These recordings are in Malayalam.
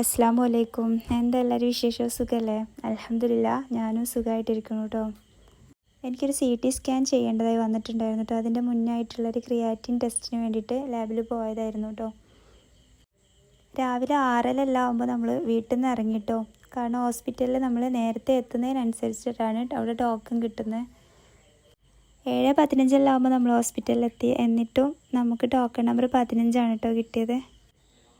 അസ്സാം വലൈക്കും എന്താ എല്ലാവരും വിശേഷം? സുഖമല്ലേ അലഹമില്ല ഞാനും സുഖമായിട്ടിരിക്കുന്നു കേട്ടോ എനിക്കൊരു സി ടി സ്കാൻ ചെയ്യേണ്ടതായി വന്നിട്ടുണ്ടായിരുന്നു കേട്ടോ അതിന്റെ മുന്നായിട്ടുള്ളൊരു ക്രിയാറ്റിൻ ടെസ്റ്റിന് വേണ്ടിയിട്ട് ലാബിൽ പോയതായിരുന്നു കേട്ടോ രാവിലെ ആറരെല്ലാം ആകുമ്പോൾ നമ്മൾ വീട്ടിൽ നിന്ന് ഇറങ്ങിട്ടോ കാരണം ഹോസ്പിറ്റലിൽ നമ്മൾ നേരത്തെ എത്തുന്നതിനനുസരിച്ചിട്ടാണ് അവിടെ ടോക്കൺ കിട്ടുന്നത് ഏഴ് പതിനഞ്ചെല്ലാം ആകുമ്പോൾ നമ്മൾ ഹോസ്പിറ്റലിലെത്തി. എന്നിട്ടും നമുക്ക് ടോക്കൺ നമ്പർ പതിനഞ്ചാണ് കേട്ടോ കിട്ടിയത്.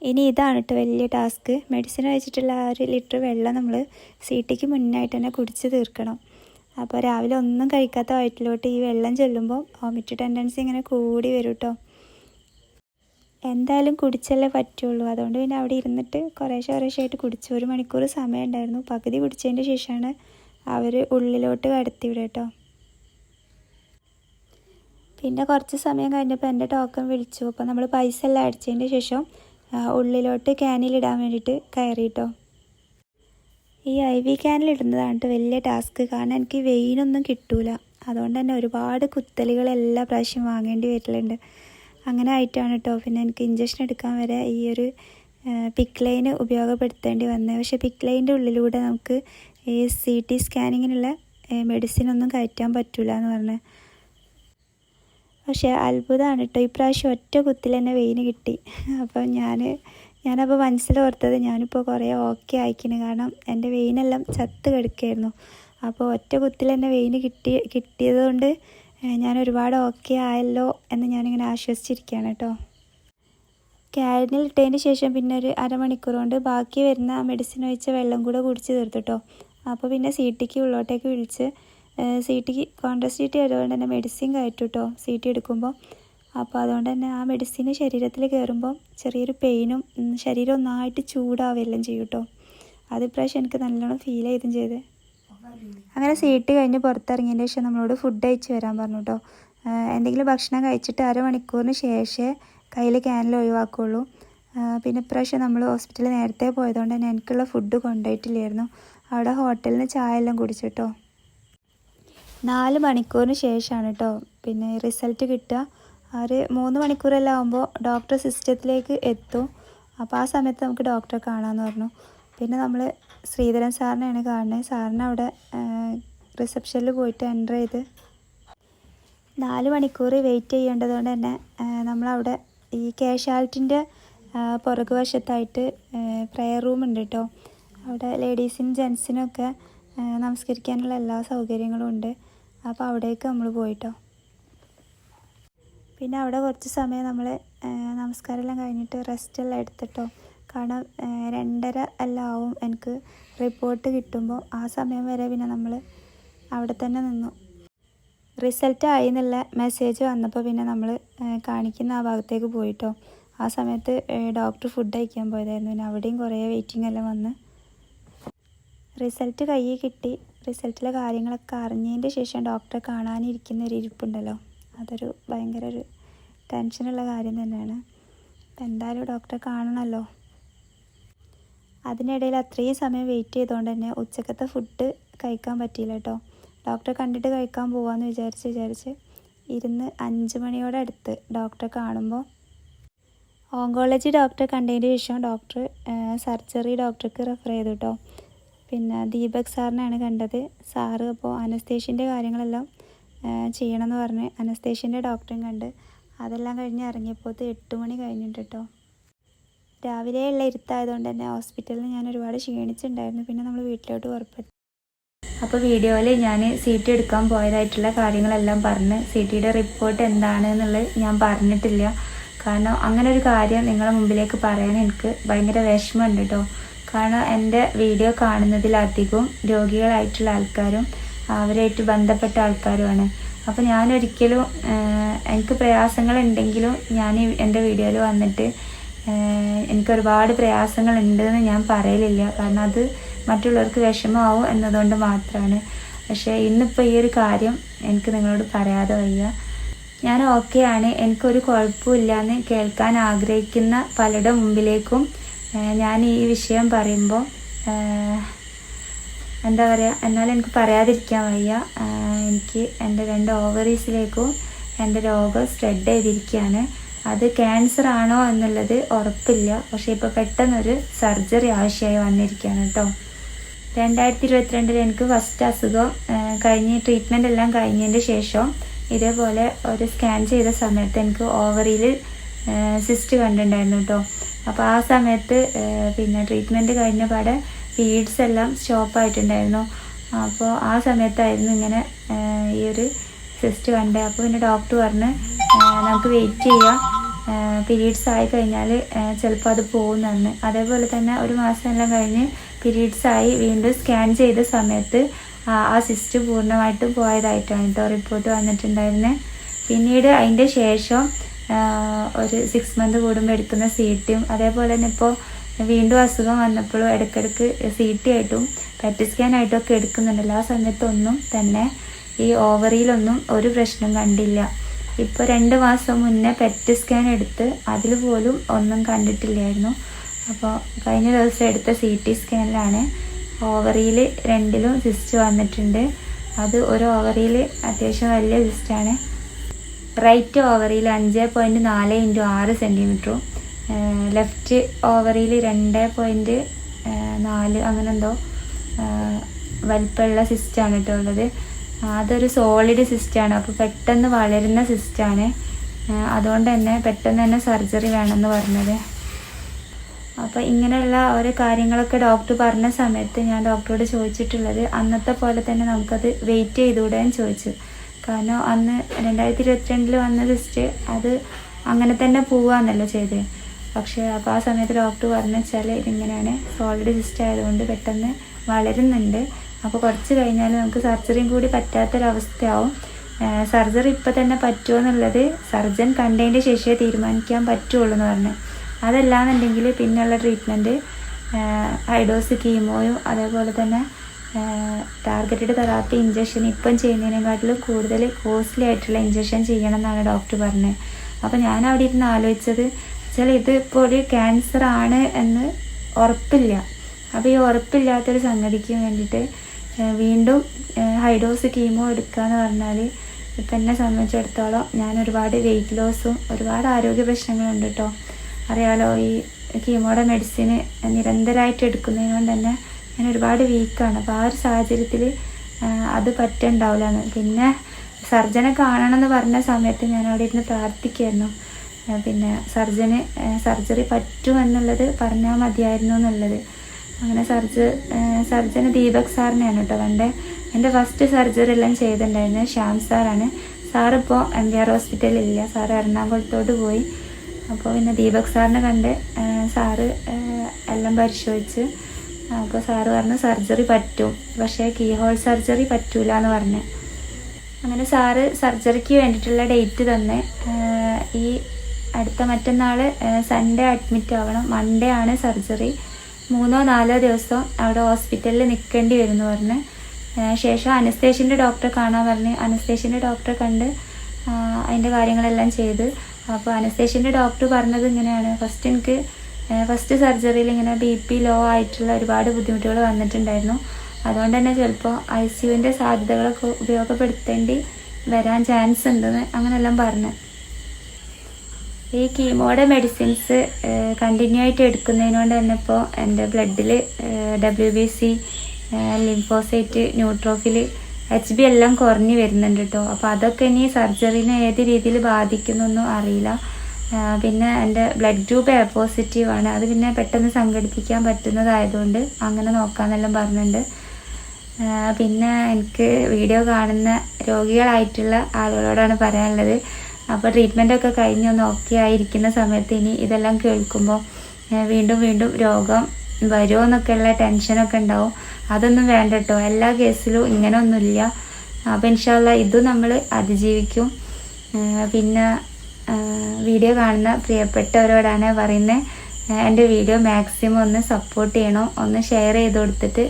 ഇനി ഇതാണ് കേട്ടോ വലിയ ടാസ്ക്. മെഡിസിൻ കഴിച്ചിട്ടുള്ള ആ ഒരു ലിറ്റർ വെള്ളം നമ്മൾ സീറ്റിക്ക് മുന്നായിട്ട് തന്നെ കുടിച്ച് തീർക്കണം. അപ്പോൾ രാവിലെ ഒന്നും കഴിക്കാത്ത വയറ്റിലോട്ട് ഈ വെള്ളം ചെല്ലുമ്പോൾ വോമിറ്റ് ടെൻഡൻസി ഇങ്ങനെ കൂടി വരും കേട്ടോ എന്തായാലും കുടിച്ചല്ലേ പറ്റുള്ളൂ. അതുകൊണ്ട് പിന്നെ അവിടെ ഇരുന്നിട്ട് കുറേശ്ശെ കുറേശ്ശെ ആയിട്ട് കുടിച്ചു ഒരു മണിക്കൂർ സമയം ഉണ്ടായിരുന്നു. പകുതി കുടിച്ചതിന്റെ ശേഷമാണ് അവർ ഉള്ളിലോട്ട് കടത്തിവിടെ കേട്ടോ പിന്നെ കുറച്ച് സമയം കഴിഞ്ഞപ്പോൾ എന്റെ ടോക്കൺ വിളിച്ചു. അപ്പോൾ നമ്മൾ പൈസ എല്ലാം അടിച്ചതിന്റെ ശേഷം ഉള്ളിലോട്ട് ക്യാനിലിടാൻ വേണ്ടിയിട്ട് കയറി കേട്ടോ ഈ ഐ വി ക്യാനിലിടുന്നതാണ് കേട്ടോ വലിയ ടാസ്ക് കാരണം എനിക്ക് വെയിനൊന്നും കിട്ടൂല. അതുകൊണ്ട് തന്നെ ഒരുപാട് കുത്തലുകൾ എല്ലാ പ്രാവശ്യം വാങ്ങേണ്ടി വരലുണ്ട്. അങ്ങനെ ആയിട്ടാണ് കേട്ടോ പിന്നെ എനിക്ക് ഇഞ്ചക്ഷൻ എടുക്കാൻ വരെ ഈ ഒരു പിക്ക് ലൈൻ ഉപയോഗപ്പെടുത്തേണ്ടി വന്നത് പക്ഷേ പിക്ക് ലൈന്റെ ഉള്ളിലൂടെ നമുക്ക് ഈ സി ടി സ്കാനിങ്ങിനുള്ള മെഡിസിൻ ഒന്നും കയറ്റാൻ പറ്റില്ല എന്ന് പറഞ്ഞ്. പക്ഷേ അത്ഭുതമാണ് കേട്ടോ ഇപ്രാവശ്യം ഒറ്റ കുത്തിൽ തന്നെ വെയിന് കിട്ടി. അപ്പോൾ ഞാൻ ഞാനപ്പോൾ മനസ്സിലോർത്തത് ഞാനിപ്പോൾ കുറേ ഓക്കെ ആയിക്കണ് കാരണം എന്റെ വെയിനെല്ലാം ചത്ത് കിടക്കുകയായിരുന്നു അപ്പോൾ ഒറ്റ കുത്തിൽ തന്നെ വെയിന് കിട്ടി കിട്ടിയത് കൊണ്ട് ഞാൻ ഒരുപാട് ഓക്കെ ആയല്ലോ എന്ന് ഞാനിങ്ങനെ ആശ്വസിച്ചിരിക്കുകയാണ് കേട്ടോ. ക്യാരനിൽ ഇട്ടതിന് ശേഷം പിന്നെ ഒരു അരമണിക്കൂർ കൊണ്ട് ബാക്കി വരുന്ന മെഡിസിൻ ഒഴിച്ച വെള്ളം കൂടെ കുടിച്ച് തീർത്തിട്ടോ അപ്പോൾ പിന്നെ സി ടിക്ക് ഉള്ളോട്ടേക്ക് വിളിച്ച് സി ടിക്ക് കോൺട്രസ്റ്റ് ടി ആയതുകൊണ്ട് തന്നെ മെഡിസിൻ കയറ്റും കേട്ടോ സി ടി എടുക്കുമ്പോൾ അപ്പോൾ അതുകൊണ്ട് തന്നെ ആ മെഡിസിൻ ശരീരത്തിൽ കയറുമ്പോൾ ചെറിയൊരു പെയിനും ശരീരം ഒന്നായിട്ട് ചൂടാവുകയെല്ലാം ചെയ്യും കേട്ടോ അത് ഇപ്രാവശ്യം എനിക്ക് നല്ലോണം ഫീൽ ചെയ്തും ചെയ്ത്. അങ്ങനെ സീറ്റ് കഴിഞ്ഞ് പുറത്തിറങ്ങിയതിന് ശേഷം നമ്മളോട് ഫുഡ് കഴിച്ച് വരാൻ പറഞ്ഞു കേട്ടോ എന്തെങ്കിലും ഭക്ഷണം കഴിച്ചിട്ട് അരമണിക്കൂറിന് ശേഷമേ കയ്യിൽ ക്യാനിൽ ഒഴിവാക്കുള്ളൂ. പിന്നെ ഇപ്രാവശ്യം നമ്മൾ ഹോസ്പിറ്റലിൽ നേരത്തെ പോയതുകൊണ്ട് തന്നെ എനിക്കുള്ള ഫുഡ് കൊണ്ടുപോയിട്ടില്ലായിരുന്നു. അവിടെ ഹോട്ടലിൽ നിന്ന് ചായ എല്ലാം കുടിച്ചിട്ടോ. നാല് മണിക്കൂറിന് ശേഷമാണ് കേട്ടോ പിന്നെ റിസൾട്ട് കിട്ടുക. ഒരു മൂന്ന് മണിക്കൂറെല്ലാം ആകുമ്പോൾ ഡോക്ടർ സിസ്റ്റത്തിലേക്ക് എത്തും. അപ്പോൾ ആ സമയത്ത് നമുക്ക് ഡോക്ടറെ കാണാമെന്ന് പറഞ്ഞു. പിന്നെ നമ്മൾ ശ്രീധരൻ സാറിനെയാണ് കാണുന്നത്. സാറിന് അവിടെ റിസപ്ഷനിൽ പോയിട്ട് എന്റർ ചെയ്ത് നാല് മണിക്കൂർ വെയിറ്റ് ചെയ്യേണ്ടതുകൊണ്ട് തന്നെ നമ്മളവിടെ ഈ കാഷ്വാലിറ്റിന്റെ പുറകു വശത്തായിട്ട് പ്രെയർ റൂം ഉണ്ട് കേട്ടോ അവിടെ ലേഡീസിനും ജെൻസിനും ഒക്കെ നമസ്കരിക്കാനുള്ള എല്ലാ സൗകര്യങ്ങളും ഉണ്ട്. അപ്പോൾ അവിടേക്ക് നമ്മൾ പോയിട്ടോ. പിന്നെ അവിടെ കുറച്ച് സമയം നമ്മൾ നമസ്കാരം എല്ലാം കഴിഞ്ഞിട്ട് റെസ്റ്റ് എല്ലാം എടുത്തിട്ടോ. കാരണം രണ്ടര എല്ലാം ആവും എനിക്ക് റിപ്പോർട്ട് കിട്ടുമ്പോൾ ആ സമയം വരെ പിന്നെ നമ്മൾ അവിടെ തന്നെ നിന്നു. റിസൾട്ട് ആയി എന്നുള്ള മെസ്സേജ് വന്നപ്പോൾ പിന്നെ നമ്മൾ കാണിക്കുന്ന ആ ഭാഗത്തേക്ക് പോയിട്ടോ. ആ സമയത്ത് ഡോക്ടർ ഫുഡ് കഴിക്കാൻ പോയതായിരുന്നു. പിന്നെ അവിടെയും കുറേ വെയിറ്റിംഗ് എല്ലാം വന്ന് റിസൾട്ട് കയ്യിൽ കിട്ടി. റിസൾട്ടിലെ കാര്യങ്ങളൊക്കെ അറിഞ്ഞതിന്റെ ശേഷം ഡോക്ടറെ കാണാനിരിക്കുന്ന ഒരു ഇരിപ്പുണ്ടല്ലോ. അതൊരു ഭയങ്കര ഒരു ടെൻഷനുള്ള കാര്യം തന്നെയാണ്. അപ്പം എന്തായാലും ഡോക്ടറെ കാണണമല്ലോ. അതിനിടയിൽ അത്രയും സമയം വെയിറ്റ് ചെയ്തുകൊണ്ട് തന്നെ ഉച്ചക്കത്തെ ഫുഡ് കഴിക്കാൻ പറ്റിയില്ല കേട്ടോ. ഡോക്ടറെ കണ്ടിട്ട് കഴിക്കാൻ പോവാന്ന് വിചാരിച്ച് വിചാരിച്ച് ഇരുന്ന് അഞ്ച് മണിയോടെ അടുത്ത് ഡോക്ടറെ കാണുമ്പോൾ ഓങ്കോളജി ഡോക്ടറെ കണ്ടതിന് ശേഷം ഡോക്ടർ സർജറി ഡോക്ടർക്ക് റെഫർ ചെയ്തു കേട്ടോ. പിന്നെ ദീപക് സാറിനെയാണ് കണ്ടത്. സാറ് അപ്പോൾ അനസ്തേഷ്യന്റെ കാര്യങ്ങളെല്ലാം ചെയ്യണമെന്ന് പറഞ്ഞ് അനസ്തേഷ്യന്റെ ഡോക്ടറും കണ്ട്. അതെല്ലാം കഴിഞ്ഞ് ഇറങ്ങിയപ്പോൾ എട്ട് മണി കഴിഞ്ഞിട്ട് കേട്ടോ രാവിലെയുള്ള ഇരുത്തായതുകൊണ്ട് തന്നെ ഹോസ്പിറ്റലിൽ ഞാൻ ഒരുപാട് ക്ഷീണിച്ചിട്ടുണ്ടായിരുന്നു. പിന്നെ നമ്മൾ വീട്ടിലോട്ട് പുറപ്പെട്ടു. അപ്പോൾ വീഡിയോയിൽ ഞാൻ സി ടി എടുക്കാൻ പോയതായിട്ടുള്ള കാര്യങ്ങളെല്ലാം പറഞ്ഞ് സി ടിയുടെ റിപ്പോർട്ട് എന്താണ് എന്നുള്ളത് ഞാൻ പറഞ്ഞിട്ടില്ല. കാരണം അങ്ങനെ ഒരു കാര്യം നിങ്ങളുടെ മുമ്പിലേക്ക് പറയാൻ എനിക്ക് ഭയങ്കര വിഷമമുണ്ട് കേട്ടോ കാരണം എന്റെ വീഡിയോ കാണുന്നതിലധികവും രോഗികളായിട്ടുള്ള ആൾക്കാരും അവരായിട്ട് ബന്ധപ്പെട്ട ആൾക്കാരുമാണ്. അപ്പോൾ ഞാനൊരിക്കലും എനിക്ക് പ്രയാസങ്ങളുണ്ടെങ്കിലും ഞാൻ എന്റെ വീഡിയോയിൽ വന്നിട്ട് എനിക്ക് ഒരുപാട് പ്രയാസങ്ങൾ ഉണ്ടെന്ന് ഞാൻ പറയലില്ല. കാരണം അത് മറ്റുള്ളവർക്ക് വിഷമമാവും എന്നതുകൊണ്ട് മാത്രമാണ്. പക്ഷേ ഇന്നിപ്പോൾ ഈ ഒരു കാര്യം എനിക്ക് നിങ്ങളോട് പറയാതെ വയ്യ. ഞാൻ ഓക്കെയാണ്. എനിക്കൊരു കുഴപ്പമില്ല എന്ന് കേൾക്കാൻ ആഗ്രഹിക്കുന്ന പലരുടെ മുമ്പിലേക്കും ഞാൻ ഈ വിഷയം പറയുമ്പോൾ എന്താ പറയുക എന്നാലും എനിക്ക് പറയാതിരിക്കാൻ വയ്യ. എനിക്ക് എന്റെ രണ്ട് ഓവറീസിലേക്കും എന്റെ രോഗം സ്പ്രെഡ് ചെയ്തിരിക്കുകയാണ് അത് ക്യാൻസർ ആണോ എന്നുള്ളത് ഉറപ്പില്ല. പക്ഷേ ഇപ്പോൾ പെട്ടെന്നൊരു സർജറി ആവശ്യമായി വന്നിരിക്കുകയാണ് കേട്ടോ രണ്ടായിരത്തി ഇരുപത്തിരണ്ടിൽ എനിക്ക് ഫസ്റ്റ് അസുഖം കഴിഞ്ഞ് ട്രീറ്റ്മെന്റ് എല്ലാം കഴിഞ്ഞതിന്റെ ശേഷം ഇതേപോലെ ഒരു സ്കാൻ ചെയ്ത സമയത്ത് എനിക്ക് ഓവറിയിൽ സിസ്റ്റ് കണ്ടിട്ടുണ്ടായിരുന്നു കേട്ടോ അപ്പോൾ ആ സമയത്ത് പിന്നെ ട്രീറ്റ്മെന്റ് കഴിഞ്ഞ പാടെ ഫീഡ്സ് എല്ലാം സ്റ്റോപ്പ് ആയിട്ടുണ്ടായിരുന്നു. അപ്പോൾ ആ സമയത്തായിരുന്നു ഇങ്ങനെ ഈ ഒരു സിസ്റ്റ് കണ്ടത് അപ്പോൾ പിന്നെ ഡോക്ടർ പറഞ്ഞ് നമുക്ക് വെയിറ്റ് ചെയ്യാം. പീരീഡ്സ് ആയി കഴിഞ്ഞാൽ ചിലപ്പോൾ അത് പോകുന്നതാണ് അതേപോലെ തന്നെ ഒരു മാസം എല്ലാം കഴിഞ്ഞ് പീരീഡ്സ് ആയി വീണ്ടും സ്കാൻ ചെയ്ത സമയത്ത് ആ സിസ്റ്റ് പൂർണമായിട്ടും പോയതായിട്ടാണ് കേട്ടോ റിപ്പോർട്ട് വന്നിട്ടുണ്ടായിരുന്നത് പിന്നീട് അതിന്റെ ശേഷം ഒരു സിക്സ് മന്ത് കൂടുമ്പോൾ എടുക്കുന്ന സി ടിയും അതേപോലെ തന്നെ ഇപ്പോൾ വീണ്ടും അസുഖം വന്നപ്പോഴും ഇടയ്ക്കിടയ്ക്ക് സി ടി ആയിട്ടും പെറ്റ് സ്കാൻ ആയിട്ടും ഒക്കെ എടുക്കുന്നുണ്ടല്ലോ. ആ സമയത്തൊന്നും തന്നെ ഈ ഓവറിയിലൊന്നും ഒരു പ്രശ്നം കണ്ടില്ല. ഇപ്പോൾ രണ്ട് മാസം മുന്നേ പെറ്റ് സ്കാൻ എടുത്ത് അതിൽ പോലും ഒന്നും കണ്ടിട്ടില്ലായിരുന്നു. അപ്പോൾ കഴിഞ്ഞ ദിവസം എടുത്ത സി ടി സ്കാനിലാണ് ഓവറിയിൽ രണ്ടിലും സിസ്റ്റ് വന്നിട്ടുണ്ട്. അത് ഒരു ഓവറിയിൽ അത്യാവശ്യം വലിയ സിസ്റ്റാണ് റൈറ്റ് ഓവറിയിൽ അഞ്ച് പോയിന്റ് നാല് ഇന്റു ആറ് സെന്റിമീറ്ററും ലെഫ്റ്റ് ഓവറിയിൽ രണ്ട് പോയിന്റ് നാല് അങ്ങനെ എന്തോ വലിപ്പമുള്ള സിസ്റ്റാണ് കേട്ടോ ഉള്ളത്. അതൊരു സോളിഡ് സിസ്റ്റാണ് അപ്പോൾ പെട്ടെന്ന് വളരുന്ന സിസ്റ്റാണ് അതുകൊണ്ട് തന്നെ പെട്ടെന്ന് തന്നെ സർജറി വേണമെന്ന് പറഞ്ഞത്. അപ്പോൾ ഇങ്ങനെയുള്ള ഓരോ കാര്യങ്ങളൊക്കെ ഡോക്ടർ പറഞ്ഞ സമയത്ത് ഞാൻ ഡോക്ടറോട് ചോദിച്ചിട്ടുള്ളത് അന്നത്തെ പോലെ തന്നെ നമുക്കത് വെയിറ്റ് ചെയ്തുകൂടെ എന്ന് ചോദിച്ചു. കാരണം അന്ന് രണ്ടായിരത്തി ഇരുപത്തിരണ്ടിൽ വന്ന ലിസ്റ്റ് അത് അങ്ങനെ തന്നെ പോവാന്നല്ലോ ചെയ്തത് പക്ഷേ അപ്പോൾ ആ സമയത്ത് ഡോക്ടർ പറഞ്ഞു വെച്ചാൽ ഇതിങ്ങനെയാണ് സോളിഡ് സിസ്റ്റ് ആയതുകൊണ്ട് പെട്ടെന്ന് വളരുന്നുണ്ട്. അപ്പോൾ കുറച്ച് കഴിഞ്ഞാൽ നമുക്ക് സർജറിയും കൂടി പറ്റാത്തൊരവസ്ഥയാവും. സർജറി ഇപ്പം തന്നെ പറ്റുമോ എന്നുള്ളത് സർജൻ കണ്ടതിന്റെ ശേഷിയെ തീരുമാനിക്കാൻ പറ്റുള്ളൂ എന്ന് പറഞ്ഞു. അതല്ലാന്നുണ്ടെങ്കിൽ പിന്നെയുള്ള ട്രീറ്റ്മെന്റ് ഹൈഡോസ് കീമോയും അതേപോലെ തന്നെ ടാർഗറ്റഡ് തെറാപ്പി ഇഞ്ചക്ഷൻ ഇപ്പം ചെയ്യുന്നതിനെക്കാട്ടിലും കൂടുതൽ കോസ്റ്റ്ലി ആയിട്ടുള്ള ഇഞ്ചക്ഷൻ ചെയ്യണം എന്നാണ് ഡോക്ടർ പറഞ്ഞത്. അപ്പോൾ ഞാൻ അവിടെ ഇരുന്ന് ആലോചിച്ചത് വെച്ചാൽ ഇത് ഇപ്പോൾ ഒരു ക്യാൻസർ ആണ് എന്ന് ഉറപ്പില്ല. അപ്പോൾ ഈ ഉറപ്പില്ലാത്തൊരു സംഗതിക്ക് വേണ്ടിയിട്ട് വീണ്ടും ഹൈഡോസ് കീമോ എടുക്കുക എന്ന് പറഞ്ഞാൽ ഇപ്പം എന്നെ സംബന്ധിച്ചിടത്തോളം ഞാൻ ഒരുപാട് വെയിറ്റ് ലോസും ഒരുപാട് ആരോഗ്യ പ്രശ്നങ്ങളുണ്ട് കേട്ടോ അറിയാലോ ഈ കീമോയുടെ മെഡിസിന് നിരന്തരമായിട്ട് എടുക്കുന്നതിന് കൊണ്ട് തന്നെ ഞാൻ ഒരുപാട് വീക്കാണ് അപ്പോൾ ആ ഒരു സാഹചര്യത്തിൽ അത് പറ്റുണ്ടാവില്ലാണ് പിന്നെ സർജനെ കാണണം എന്ന് പറഞ്ഞ സമയത്ത് ഞാൻ അവിടെ ഇരുന്ന് പ്രാർത്ഥിക്കുമായിരുന്നു ആ, പിന്നെ സർജന് സർജറി പറ്റുമെന്നുള്ളത് പറഞ്ഞാൽ മതിയായിരുന്നു എന്നുള്ളത്. അങ്ങനെ സർജ സർജന് ദീപക് സാറിനെയാണ് കേട്ടോ പണ്ട് എന്റെ ഫസ്റ്റ് സർജറി എല്ലാം ചെയ്തിട്ടുണ്ടായിരുന്നത് ശ്യാം സാറാണ്. സാറിപ്പോൾ എം വി ആർ ഹോസ്പിറ്റലിൽ ഇല്ല. സാറ് എറണാകുളത്തോട്ട് പോയി. അപ്പോൾ പിന്നെ ദീപക് സാറിനെ കണ്ട് സാറ് എല്ലാം പരിശോധിച്ച് അപ്പോൾ സാറ് പറഞ്ഞു സർജറി പറ്റും. പക്ഷേ കീ ഹോൾ സർജറി പറ്റൂല എന്ന് പറഞ്ഞു. അങ്ങനെ സാറ് സർജറിക്ക് വേണ്ടിയിട്ടുള്ള ഡേറ്റ് തന്നെ. ഈ അടുത്ത മറ്റന്നാൾ സൺഡേ അഡ്മിറ്റ് ആവണം. മൺഡേ ആണ് സർജറി മൂന്നോ നാലോ ദിവസം അവിടെ ഹോസ്പിറ്റലിൽ നിൽക്കേണ്ടി വരുമെന്ന് പറഞ്ഞ്. ശേഷം അനസ്തേഷ്യന്റെ ഡോക്ടറെ കാണാൻ പറഞ്ഞ്. അനസ്തേഷ്യന്റെ ഡോക്ടറെ കണ്ട് അതിന്റെ കാര്യങ്ങളെല്ലാം ചെയ്ത്. അപ്പോൾ അനസ്തേഷ്യന്റെ ഡോക്ടർ പറഞ്ഞത് ഇങ്ങനെയാണ്. ഫസ്റ്റ് എനിക്ക് ഫസ്റ്റ് സർജറിയിൽ ഇങ്ങനെ ബി പി ലോ ആയിട്ടുള്ള ഒരുപാട് ബുദ്ധിമുട്ടുകൾ വന്നിട്ടുണ്ടായിരുന്നു. അതുകൊണ്ട് തന്നെ ചിലപ്പോൾ ഐ സിയുവിന്റെ സാധ്യതകളൊക്കെ ഉപയോഗപ്പെടുത്തേണ്ടി വരാൻ ചാൻസ് ഉണ്ടെന്ന് അങ്ങനെല്ലാം പറഞ്ഞു. ഈ കീമോയുടെ മെഡിസിൻസ് കണ്ടിന്യൂ ആയിട്ട് എടുക്കുന്നതിനോണ്ട് തന്നെ ഇപ്പോൾ എന്റെ ബ്ലഡിൽ W B C lymphocyte neutrophil H B എല്ലാം കുറഞ്ഞു വരുന്നുണ്ട് കേട്ടോ അപ്പോൾ അതൊക്കെ ഇനി സർജറിനെ ഏത് രീതിയിൽ ബാധിക്കുന്നൊന്നും അറിയില്ല. പിന്നെ എന്റെ ബ്ലഡ് ഗ്രൂപ്പ് എ പോസിറ്റീവ് ആണ്. അത് പിന്നെ പെട്ടെന്ന് സംഘടിപ്പിക്കാൻ പറ്റുന്നതായതുകൊണ്ട് അങ്ങനെ നോക്കാമെന്നെല്ലാം പറഞ്ഞിട്ടുണ്ട്. പിന്നെ എനിക്ക് വീഡിയോ കാണുന്ന രോഗികളായിട്ടുള്ള ആളുകളോടാണ് പറയാനുള്ളത്. അപ്പോൾ ട്രീറ്റ്മെന്റ് ഒക്കെ കഴിഞ്ഞ് ഒന്ന് ഓക്കെ ആയിരിക്കുന്ന സമയത്ത് ഇനി ഇതെല്ലാം കേൾക്കുമ്പോൾ വീണ്ടും വീണ്ടും രോഗം വരുമോ എന്നൊക്കെയുള്ള ടെൻഷനൊക്കെ ഉണ്ടാവും. അതൊന്നും വേണ്ട കേട്ടോ. എല്ലാ കേസിലും ഇങ്ങനെയൊന്നുമില്ല അപ്പോൾ ഇൻഷാല്ല ഇതും നമ്മൾ അതിജീവിക്കും. പിന്നെ വീഡിയോ കാണുന്ന പ്രിയപ്പെട്ടവരോടാണ് പറയുന്നത് എന്റെ വീഡിയോ മാക്സിമം ഒന്ന് സപ്പോർട്ട് ചെയ്യണം? ഒന്ന് ഷെയർ ചെയ്ത് കൊടുത്തിട്ട്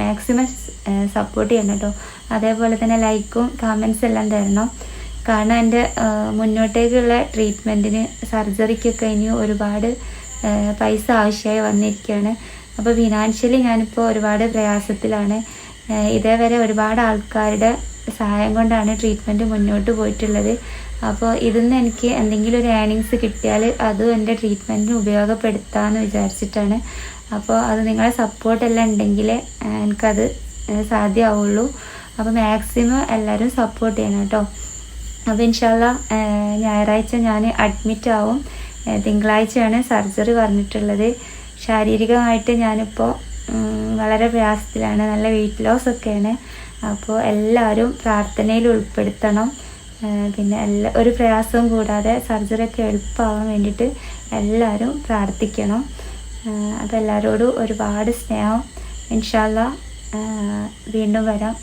മാക്സിമം സപ്പോർട്ട് ചെയ്യണം കേട്ടോ അതേപോലെ തന്നെ ലൈക്കും കമൻസ് എല്ലാം തരണം. കാരണം എന്റെ മുന്നോട്ടേക്കുള്ള ട്രീറ്റ്മെന്റിന് സർജറിക്കൊക്കെ ഇനി ഒരുപാട് പൈസ ആവശ്യമായി വന്നിരിക്കുകയാണ്. അപ്പോൾ ഫിനാൻഷ്യലി ഞാനിപ്പോൾ ഒരുപാട് പ്രയാസത്തിലാണ്. ഇതേവരെ ഒരുപാട് ആൾക്കാരുടെ സഹായം കൊണ്ടാണ് ട്രീറ്റ്മെന്റ് മുന്നോട്ട് പോയിട്ടുള്ളത്. അപ്പോൾ ഇതിൽ നിന്ന് എനിക്ക് എന്തെങ്കിലും ഒരു ഏണിങ്സ് കിട്ടിയാൽ അതും എന്റെ ട്രീറ്റ്മെന്റിന് ഉപയോഗപ്പെടുത്താമെന്ന് വിചാരിച്ചിട്ടാണ്. അപ്പോൾ അത് നിങ്ങളെ സപ്പോർട്ടെല്ലാം ഉണ്ടെങ്കിൽ എനിക്കത് സാധ്യമാവുള്ളൂ. അപ്പോൾ മാക്സിമം എല്ലാവരും സപ്പോർട്ട് ചെയ്യണം കേട്ടോ. അപ്പോൾ ഇൻഷാല്ല ഞായറാഴ്ച ഞാൻ അഡ്മിറ്റ് ആവും. തിങ്കളാഴ്ചയാണ് സർജറി പറഞ്ഞിട്ടുള്ളത്. ശാരീരികമായിട്ട് ഞാനിപ്പോൾ വളരെ പ്രയാസത്തിലാണ്. നല്ല വെയിറ്റ് ലോസ് ഒക്കെയാണ്. അപ്പോൾ എല്ലാവരും പ്രാർത്ഥനയിൽ ഉൾപ്പെടുത്തണം. പിന്നെ എല്ലാ ഒരു പ്രയാസവും കൂടാതെ സർജറി ഒക്കെ എളുപ്പമാവാൻ വേണ്ടിയിട്ട് എല്ലാവരും പ്രാർത്ഥിക്കണം. അപ്പോൾ എല്ലാവരോടും ഒരുപാട് സ്നേഹം. ഇൻഷാല്ല വീണ്ടും വരാം.